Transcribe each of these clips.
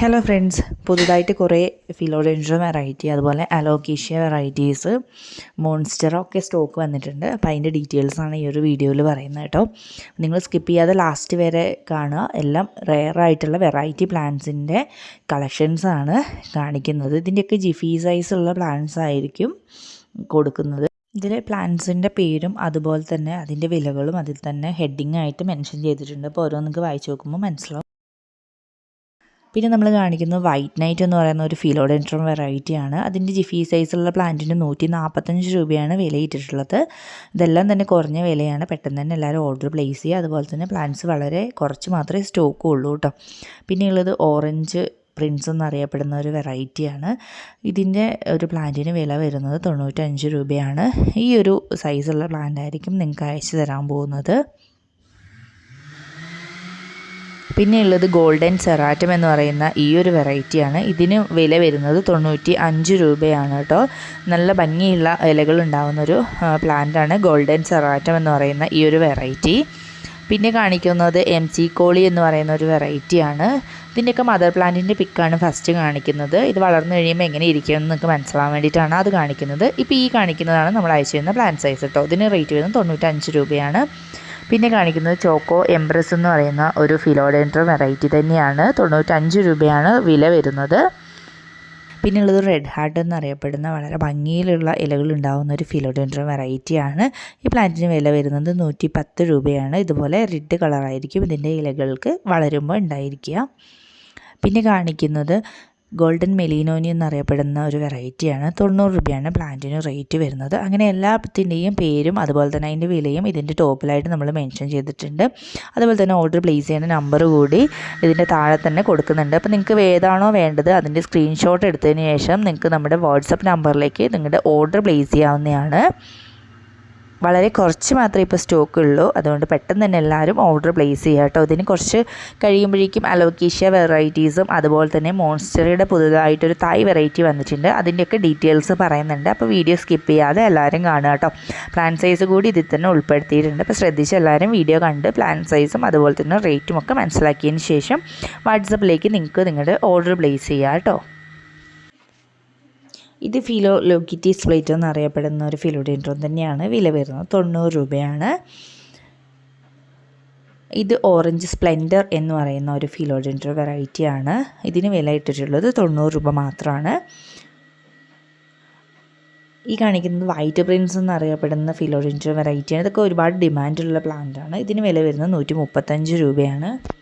Hello friends പുതുതായിട്ട് കുറേ philodendron variety അതുപോലെ അലോക്കീഷ്യ വെറൈറ്റീസ് മോൺസ്റ്റർ ഒക്കെ സ്റ്റോക്ക് വന്നിട്ടുണ്ട്. അപ്പോൾ അതിന്റെ ഡീറ്റെയിൽസാണ് ഈ ഒരു വീഡിയോയിൽ പറയുന്നത് കേട്ടോ. നിങ്ങൾ സ്കിപ്പ് ചെയ്യാതെ ലാസ്റ്റ് വരെ കാണുക. എല്ലാം റെയർ ആയിട്ടുള്ള വെറൈറ്റി പ്ലാന്റ്സിന്റെ കളക്ഷൻസാണ് കാണിക്കുന്നത്. ഇതിന്റെയൊക്കെ ജിഫി സൈസുള്ള പ്ലാന്റ്സ് ആയിരിക്കും കൊടുക്കുന്നത്. ഇതിൽ പ്ലാന്റ്സിന്റെ പേരും അതുപോലെ തന്നെ അതിന്റെ വിലകളും അതിൽ തന്നെ ഹെഡിങ് ആയിട്ട് മെൻഷൻ ചെയ്തിട്ടുണ്ട്. അപ്പോൾ ഓരോന്നൊക്കെ വായിച്ചു നോക്കുമ്പോൾ മനസ്സിലാവും. പിന്നെ നമ്മൾ കാണിക്കുന്നത് വൈറ്റ് നൈറ്റ് എന്ന് പറയുന്ന ഒരു ഫിലോഡെൻട്രം വെറൈറ്റിയാണ് അതിന്റെ ജിഫി സൈസുള്ള പ്ലാന്റിന് നൂറ്റി നാൽപ്പത്തഞ്ച് രൂപയാണ് വിലയിട്ടിട്ടുള്ളത്. ഇതെല്ലാം തന്നെ കുറഞ്ഞ വിലയാണ്. പെട്ടെന്ന് തന്നെ എല്ലാവരും ഓർഡർ പ്ലേസ് ചെയ്യുക. അതുപോലെ തന്നെ പ്ലാന്റ്സ് വളരെ കുറച്ച് മാത്രമേ സ്റ്റോക്ക് ഉള്ളൂ കേട്ടോ പിന്നെ ഉള്ളത് ഓറഞ്ച് പ്രിൻസ് എന്നറിയപ്പെടുന്ന ഒരു വെറൈറ്റിയാണ് ഇതിന്റെ ഒരു പ്ലാന്റിന് വില വരുന്നത് തൊണ്ണൂറ്റഞ്ച് രൂപയാണ്. ഈ ഒരു സൈസുള്ള പ്ലാന്റ് ആയിരിക്കും നിങ്ങൾക്ക് അയച്ചു തരാൻ പോകുന്നത്. പിന്നെ ഉള്ളത് ഗോൾഡൻ സെറാറ്റം എന്ന് പറയുന്ന ഈ ഒരു വെറൈറ്റിയാണ്. ഇതിന് വില വരുന്നത് തൊണ്ണൂറ്റി അഞ്ച് രൂപയാണ് കേട്ടോ. നല്ല ഭംഗിയുള്ള ഇലകൾ ഉണ്ടാകുന്ന ഒരു പ്ലാന്റാണ് ഗോൾഡൻ സെറാറ്റം എന്ന് പറയുന്ന ഈ ഒരു വെറൈറ്റി. പിന്നെ കാണിക്കുന്നത് എം സി കോളി എന്ന് പറയുന്ന ഒരു വെറൈറ്റിയാണ്. ഇതിന്റെയൊക്കെ മദർ പ്ലാന്റിന്റെ പിക്കാണ് ഫസ്റ്റ് കാണിക്കുന്നത്. ഇത് വളർന്നു കഴിയുമ്പോൾ എങ്ങനെ ഇരിക്കുമെന്ന് നിങ്ങൾക്ക് മനസ്സിലാവാൻ വേണ്ടിയിട്ടാണ് അത് കാണിക്കുന്നത്. ഇപ്പോൾ ഈ കാണിക്കുന്നതാണ് നമ്മൾ അയച്ചു തരുന്ന പ്ലാന്റ് സൈസ് കേട്ടോ ഇതിന് റേറ്റ് വരുന്നത് തൊണ്ണൂറ്റഞ്ച് രൂപയാണ്. പിന്നെ കാണിക്കുന്നത് ചോക്കോ എംപ്രസ് എന്ന് പറയുന്ന ഒരു ഫിലോഡെൻഡ്രോ വെറൈറ്റി തന്നെയാണ്. തൊണ്ണൂറ്റഞ്ച് രൂപയാണ് വില വരുന്നത്. പിന്നെ ഉള്ളത് റെഡ് ഹാർട്ട് എന്നറിയപ്പെടുന്ന വളരെ ഭംഗിയിലുള്ള ഇലകൾ ഉണ്ടാകുന്ന ഒരു ഫിലോഡെൻഡ്രം വെറൈറ്റിയാണ് ഈ പ്ലാന്റിന് വില വരുന്നത് നൂറ്റി പത്ത് രൂപയാണ്. ഇതുപോലെ റെഡ് കളറായിരിക്കും ഇതിന്റെ ഇലകൾക്ക് വളരുമ്പോൾ ഉണ്ടായിരിക്കുക. പിന്നെ കാണിക്കുന്നത് ഗോൾഡൻ മെലീനോനി എന്നറിയപ്പെടുന്ന ഒരു വെറൈറ്റിയാണ്. തൊണ്ണൂറ് രൂപയാണ് പ്ലാന്റിന് റേറ്റ് വരുന്നത്. അങ്ങനെ എല്ലാത്തിന്റെയും പേരും അതുപോലെ തന്നെ അതിന്റെ വിലയും ഇതിന്റെ ടോപ്പിലായിട്ട് നമ്മൾ മെൻഷൻ ചെയ്തിട്ടുണ്ട്. അതുപോലെ തന്നെ ഓർഡർ പ്ലേസ് ചെയ്യുന്ന നമ്പർ കൂടി ഇതിന്റെ താഴെ തന്നെ കൊടുക്കുന്നുണ്ട്. അപ്പോൾ നിങ്ങൾക്ക് ഏതാണോ വേണ്ടത് അതിന്റെ സ്ക്രീൻഷോട്ട് എടുത്തതിന് ശേഷം നിങ്ങൾക്ക് നമ്മുടെ വാട്സപ്പ് നമ്പറിലേക്ക് നിങ്ങളുടെ ഓർഡർ പ്ലേസ് ചെയ്യാവുന്നതാണ്. വളരെ കുറച്ച് മാത്രമേ ഇപ്പോൾ സ്റ്റോക്ക് ഉള്ളൂ അതുകൊണ്ട് പെട്ടെന്ന് തന്നെ എല്ലാവരും ഓർഡർ പ്ലേസ് ചെയ്യുക കേട്ടോ. ഇതിന് കുറച്ച് കഴിയുമ്പോഴേക്കും അലോക്കീഷ്യ വെറൈറ്റീസും അതുപോലെ തന്നെ മോൺസ്റ്ററിയുടെ പുതുതായിട്ടൊരു തായ് വെറൈറ്റി വന്നിട്ടുണ്ട്. അതിന്റെയൊക്കെ ഡീറ്റെയിൽസ് പറയുന്നുണ്ട്. അപ്പോൾ വീഡിയോ സ്കിപ്പ് ചെയ്യാതെ എല്ലാവരും കാണുക കേട്ടോ. പ്ലാൻ സൈസ് കൂടി ഇതിൽ തന്നെ ഉൾപ്പെടുത്തിയിട്ടുണ്ട്. അപ്പോൾ ശ്രദ്ധിച്ച് എല്ലാവരും വീഡിയോ കണ്ട് പ്ലാൻ സൈസും അതുപോലെ തന്നെ റേറ്റും ഒക്കെ മനസ്സിലാക്കിയതിന് ശേഷം വാട്സപ്പിലേക്ക് നിങ്ങൾക്ക് നിങ്ങളുടെ ഓർഡർ പ്ലേസ് ചെയ്യുക കേട്ടോ. ഇത് ഫിലോ ലോക്കിറ്റീസ് പ്ലേറ്റ് എന്നറിയപ്പെടുന്ന ഒരു ഫിലോഡെൻഡ്രോൺ തന്നെയാണ്. വില വരുന്നത് തൊണ്ണൂറ് രൂപയാണ്. ഇത് ഓറഞ്ച് സ്പ്ലെൻഡർ എന്ന് പറയുന്ന ഒരു ഫിലോഡെൻഡ്രോ വെറൈറ്റിയാണ്. ഇതിന് വില ഇട്ടിട്ടുള്ളത് തൊണ്ണൂറ് രൂപ മാത്രമാണ്. ഈ കാണിക്കുന്നത് വൈറ്റ് പ്രിൻസ് എന്നറിയപ്പെടുന്ന ഫിലോഡെൻഡ്രോ വെറൈറ്റിയാണ്. ഇതൊക്കെ ഒരുപാട് ഡിമാൻഡുള്ള പ്ലാന്റാണ്. ഇതിന് വില വരുന്നത് നൂറ്റി രൂപയാണ്.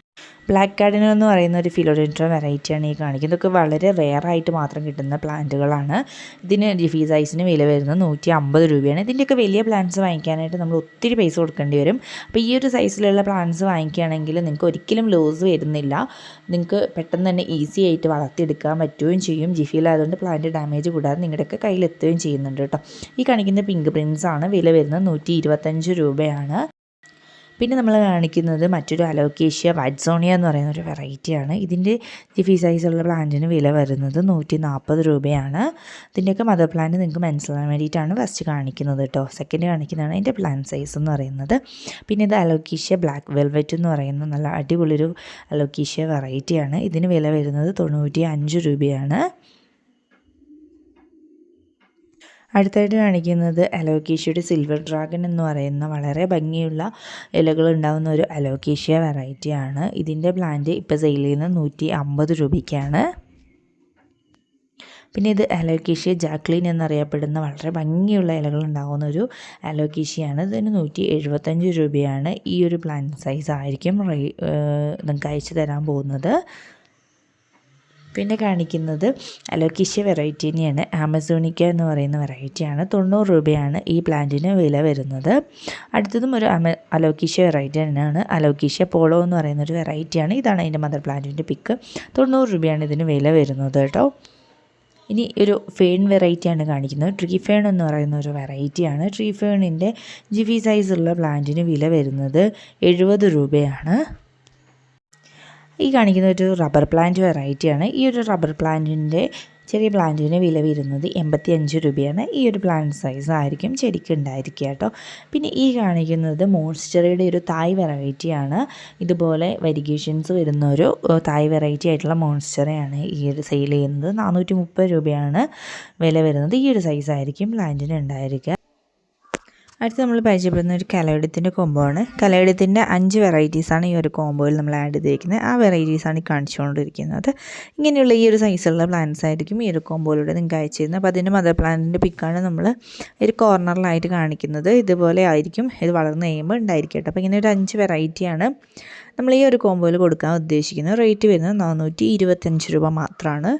ബ്ലാക്ക് കാർഡിനോ എന്ന് പറയുന്ന ഒരു ഫിലോഡെൻഡ്ര വെറൈറ്റിയാണ് ഈ കാണിക്കുന്നത്. ഇതൊക്കെ വളരെ റെയറായിട്ട് മാത്രം കിട്ടുന്ന പ്ലാന്റുകളാണ്. ഇതിന് ജിഫി സൈസിന് വില വരുന്നത് നൂറ്റി അമ്പത് രൂപയാണ്. ഇതിന്റെയൊക്കെ വലിയ പ്ലാന്റ്സ് വാങ്ങിക്കാനായിട്ട് നമ്മൾ ഒത്തിരി പൈസ കൊടുക്കേണ്ടി വരും. അപ്പോൾ ഈ ഒരു സൈസിലുള്ള പ്ലാന്റ്സ് വാങ്ങിക്കുകയാണെങ്കിൽ നിങ്ങൾക്ക് ഒരിക്കലും ലോസ് വരുന്നില്ല. നിങ്ങൾക്ക് പെട്ടെന്ന് തന്നെ ഈസി ആയിട്ട് വളർത്തിയെടുക്കാൻ പറ്റുകയും ചെയ്യും. ജിഫിയിലായതുകൊണ്ട് പ്ലാന്റ് ഡാമേജ് കൂടാതെ നിങ്ങളുടെയൊക്കെ കയ്യിലെത്തുകയും ചെയ്യുന്നുണ്ട് കേട്ടോ. ഈ കാണിക്കുന്ന പിങ്ക് പ്രിൻസ് ആണ്. വില വരുന്നത് നൂറ്റി രൂപയാണ്. പിന്നെ നമ്മൾ കാണിക്കുന്നത് മറ്റൊരു അലോക്കേഷ്യ വൈറ്റ് സോണിയ എന്ന് പറയുന്ന ഒരു വെറൈറ്റിയാണ് ഇതിന്റെ ജിഫി സൈസുള്ള പ്ലാന്റിന് വില വരുന്നത് നൂറ്റി നാൽപ്പത് രൂപയാണ്. ഇതിന്റെയൊക്കെ മദർ പ്ലാന്റ് നിങ്ങൾക്ക് മനസ്സിലാൻ വേണ്ടിയിട്ടാണ് ഫസ്റ്റ് കാണിക്കുന്നത് കേട്ടോ സെക്കൻഡ് കാണിക്കുന്നതാണ് അതിന്റെ പ്ലാൻ സൈസ് എന്ന് പറയുന്നത്. പിന്നെ ഇത് അലോക്കേഷ്യ ബ്ലാക്ക് വെൽവെറ്റ് എന്ന് പറയുന്ന നല്ല അടിപൊളിയൊരു അലോക്കേഷ്യ വെറൈറ്റിയാണ് ഇതിന് വില വരുന്നത് തൊണ്ണൂറ്റി അഞ്ച് രൂപയാണ്. അടുത്തായിട്ട് കാണിക്കുന്നത് അലോക്കേഷ്യയുടെ സിൽവർ ഡ്രാഗൺ എന്ന് പറയുന്ന വളരെ ഭംഗിയുള്ള ഇലകൾ ഉണ്ടാകുന്ന ഒരു അലോക്കേഷ്യ വെറൈറ്റിയാണ് ഇതിന്റെ പ്ലാന്റ് ഇപ്പോൾ സെയിൽ ചെയ്യുന്നത് നൂറ്റി അമ്പത് രൂപയ്ക്കാണ്. പിന്നെ ഇത് അലോക്കേഷ്യ ജാക്ലിൻ എന്നറിയപ്പെടുന്ന വളരെ ഭംഗിയുള്ള ഇലകൾ ഉണ്ടാകുന്ന ഒരു അലോക്കേഷ്യയാണ് ഇതിന് നൂറ്റി എഴുപത്തഞ്ച് രൂപയാണ് ഈ ഒരു പ്ലാന്റ് സൈസ് ആയിരിക്കും നിങ്ങൾക്ക് അയച്ചു തരാൻ പോകുന്നത്. പിന്നെ കാണിക്കുന്നത് അലോക്കിഷ്യ വെറൈറ്റി തന്നെയാണ്. ആമസോണിക്ക എന്ന് പറയുന്ന വെറൈറ്റിയാണ് തൊണ്ണൂറ് രൂപയാണ് ഈ പ്ലാന്റിന് വില വരുന്നത്. അടുത്തതും ഒരു അമ അലോക്കിഷ്യ വെറൈറ്റി തന്നെയാണ്. അലോക്കിഷ്യ പോളോ എന്ന് പറയുന്ന ഒരു വെറൈറ്റിയാണ് ഇതാണ് അതിന്റെ മദർ പ്ലാന്റിന്റെ പിക്ക് തൊണ്ണൂറ് രൂപയാണ് ഇതിന് വില വരുന്നത് കേട്ടോ. ഇനി ഒരു ഫേൺ വെറൈറ്റിയാണ് കാണിക്കുന്നത്. ട്രീ ഫേൺ എന്ന് പറയുന്ന ഒരു വെറൈറ്റിയാണ് ട്രീ ഫേണിന്റെ ജിഫി സൈസുള്ള പ്ലാന്റിന് വില വരുന്നത് എഴുപത് രൂപയാണ്. ഈ കാണിക്കുന്ന ഒരു റബ്ബർ പ്ലാന്റ് വെറൈറ്റിയാണ് ഈ ഒരു റബ്ബർ പ്ലാന്റിന്റെ ചെറിയ പ്ലാന്റിന് വില വരുന്നത് എൺപത്തി അഞ്ച് രൂപയാണ്. ഈ ഒരു പ്ലാന്റ് സൈസ് ആയിരിക്കും ചെടിക്ക് ഉണ്ടായിരിക്കുക കേട്ടോ. പിന്നെ ഈ കാണിക്കുന്നത് മോൺസ്റ്ററയുടെ ഒരു തായ് വെറൈറ്റിയാണ് ഇതുപോലെ വെരിഗേഷൻസ് വരുന്ന ഒരു തായ് വെറൈറ്റി ആയിട്ടുള്ള മോൺസ്റ്ററയാണ് ഈ ഒരു സെയിൽ ചെയ്യുന്നത്. നാനൂറ്റി മുപ്പത് രൂപയാണ് വില വരുന്നത്. ഈ ഒരു സൈസ് ആയിരിക്കും പ്ലാന്റിന് ഉണ്ടായിരിക്കുക. അടുത്ത് നമ്മൾ പരിചയപ്പെടുന്ന ഒരു കലയിടത്തിന്റെ കോംബോ ആണ്. കലയിടത്തിന്റെ അഞ്ച് വെറൈറ്റീസാണ് ഈ ഒരു കോമ്പോയിൽ നമ്മൾ ആഡ് ചെയ്തിരിക്കുന്നത്. ആ വെറൈറ്റീസാണ് ഈ കാണിച്ചുകൊണ്ടിരിക്കുന്നത്. ഇങ്ങനെയുള്ള ഈ ഒരു സൈസുള്ള പ്ലാന്റ്സ് ആയിരിക്കും ഈ ഒരു കോമ്പോയിലൂടെ നിങ്ങൾക്ക് അയച്ചു തരുന്നത് അപ്പോൾ അതിന്റെ മദർ പ്ലാന്റിന്റെ പിക്കാണ് നമ്മൾ ഒരു കോർണറിലായിട്ട് കാണിക്കുന്നത്. ഇതുപോലെ ആയിരിക്കും. ഇത് വളർന്നു കഴിയുമ്പോൾ ഉണ്ടായിരിക്കും കേട്ടോ. അപ്പോൾ ഇങ്ങനെ ഒരു അഞ്ച് വെറൈറ്റിയാണ് നമ്മൾ ഈ ഒരു കോമ്പോയിൽ കൊടുക്കാൻ ഉദ്ദേശിക്കുന്നത്. റേറ്റ് വരുന്നത് നാനൂറ്റി ഇരുപത്തഞ്ച് രൂപ മാത്രമാണ്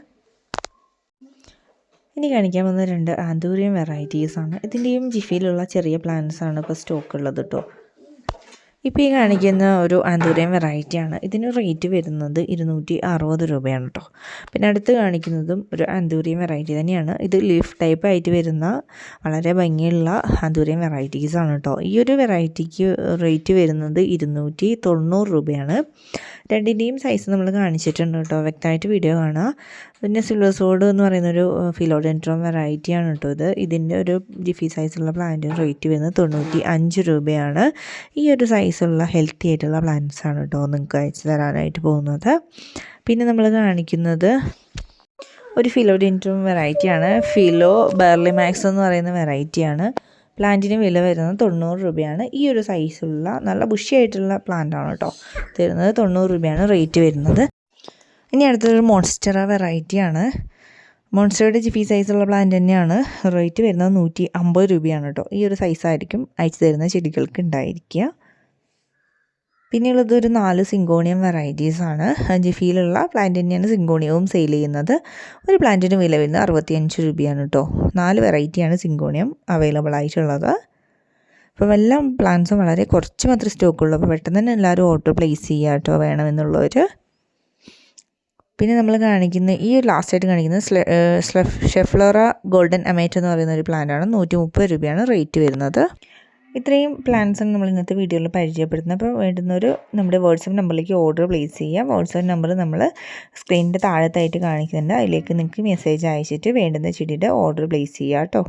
ഇനി കാണിക്കാൻ പോകുന്ന രണ്ട് ആന്തൂരിയം വെറൈറ്റീസാണ്. ഇതിന്റെയും ജിഫിയിലുള്ള ചെറിയ പ്ലാന്റ്സാണ് ഇപ്പോൾ സ്റ്റോക്ക് ഉള്ളത് കേട്ടോ ഇപ്പോൾ ഈ കാണിക്കുന്ന ഒരു ആന്തൂരിയം വെറൈറ്റിയാണ്. ഇതിന് റേറ്റ് വരുന്നത് ഇരുന്നൂറ്റി അറുപത് രൂപയാണ് കേട്ടോ പിന്നെ അടുത്ത് കാണിക്കുന്നതും ഒരു ആന്തൂരിയം വെറൈറ്റി തന്നെയാണ്. ഇത് ലീഫ് ടൈപ്പ് ആയിട്ട് വരുന്ന വളരെ ഭംഗിയുള്ള ആന്തൂരിയം വെറൈറ്റീസാണ് കേട്ടോ ഈ ഒരു വെറൈറ്റിക്ക് റേറ്റ് വരുന്നത് ഇരുന്നൂറ്റി തൊണ്ണൂറ് രൂപയാണ്. രണ്ടിന്റെയും സൈസ് നമ്മൾ കാണിച്ചിട്ടുണ്ട് കേട്ടോ വ്യക്തമായിട്ട് വീഡിയോ കാണുക പിന്നെ സിൽവർ സോഡ് എന്ന് പറയുന്നൊരു ഫിലോഡെൻട്രോം വെറൈറ്റിയാണ് കേട്ടോ ഇത്. ഇതിന്റെ ഒരു ജിഫി സൈസുള്ള പ്ലാന്റിന് റേറ്റ് വരുന്നത് തൊണ്ണൂറ്റി അഞ്ച് രൂപയാണ്. ഈ ഒരു സൈസുള്ള ഹെൽത്തി ആയിട്ടുള്ള പ്ലാന്റ്സ് ആണ് കേട്ടോ നിങ്ങൾക്ക് അയച്ചു തരാനായിട്ട് പോകുന്നത്. പിന്നെ നമ്മൾ കാണിക്കുന്നത് ഒരു ഫിലോഡിന്റും വെറൈറ്റിയാണ് ഫിലോ ബെർലി മാക്സ് എന്ന് പറയുന്ന വെറൈറ്റിയാണ് പ്ലാന്റിന് വില വരുന്നത് തൊണ്ണൂറ് രൂപയാണ്. ഈ ഒരു സൈസുള്ള നല്ല ബുഷിയായിട്ടുള്ള പ്ലാന്റ് ആണ് കേട്ടോ തരുന്നത്. തൊണ്ണൂറ് രൂപയാണ് റേറ്റ് വരുന്നത്. ഇനി അടുത്തൊരു മോൺസ്റ്ററ വെറൈറ്റിയാണ് മോൺസ്റ്ററുടെ ജിഫി സൈസുള്ള പ്ലാന്റ് തന്നെയാണ്. റേറ്റ് വരുന്നത് നൂറ്റി അമ്പത് രൂപയാണ് കേട്ടോ ഈ ഒരു സൈസായിരിക്കും അയച്ചു തരുന്ന ചെടികൾക്ക് ഉണ്ടായിരിക്കുക. പിന്നെയുള്ളത് ഒരു നാല് സിങ്കോണിയം വെറൈറ്റീസ് ആണ്. ജിഫിയിലുള്ള പ്ലാന്റ് തന്നെയാണ് സിങ്കോണിയവും സെയിൽ ചെയ്യുന്നത്. ഒരു പ്ലാന്റിന് വില വരുന്നത് അറുപത്തിയഞ്ച് രൂപയാണ് കേട്ടോ നാല് വെറൈറ്റിയാണ് സിങ്കോണിയം അവൈലബിൾ ആയിട്ടുള്ളത്. അപ്പോൾ എല്ലാം പ്ലാന്റ്സും വളരെ കുറച്ച് മാത്രമേ സ്റ്റോക്കുള്ളൂ അപ്പോൾ പെട്ടെന്ന് തന്നെ എല്ലാവരും ഓട്ടോ പ്ലേസ് ചെയ്യുക കേട്ടോ വേണമെന്നുള്ളവർ പിന്നെ നമ്മൾ കാണിക്കുന്ന ഈ ഒരു ലാസ്റ്റായിട്ട് കാണിക്കുന്നത് ഷെഫ്ലോറ ഗോൾഡൻ അമേറ്റ് എന്ന് പറയുന്ന ഒരു പ്ലാന്റാണ് നൂറ്റി മുപ്പത് രൂപയാണ് റേറ്റ് വരുന്നത്. ഇത്രയും പ്ലാൻസാണ് നമ്മൾ ഇന്നത്തെ വീഡിയോയിൽ പരിചയപ്പെടുത്തുന്നത്. അപ്പോൾ വേണ്ടുന്നൊരു നമ്മുടെ വാട്സപ്പ് നമ്പറിലേക്ക് ഓർഡർ പ്ലേസ് ചെയ്യുക. വാട്സപ്പ് നമ്പർ നമ്മൾ സ്ക്രീനിന്റെ താഴത്തായിട്ട് കാണിക്കുന്നുണ്ട്. അതിലേക്ക് നിങ്ങൾക്ക് മെസ്സേജ് അയച്ചിട്ട് വേണ്ടുന്ന ചെടിയുടെ ഓർഡർ പ്ലേസ് ചെയ്യുക കേട്ടോ.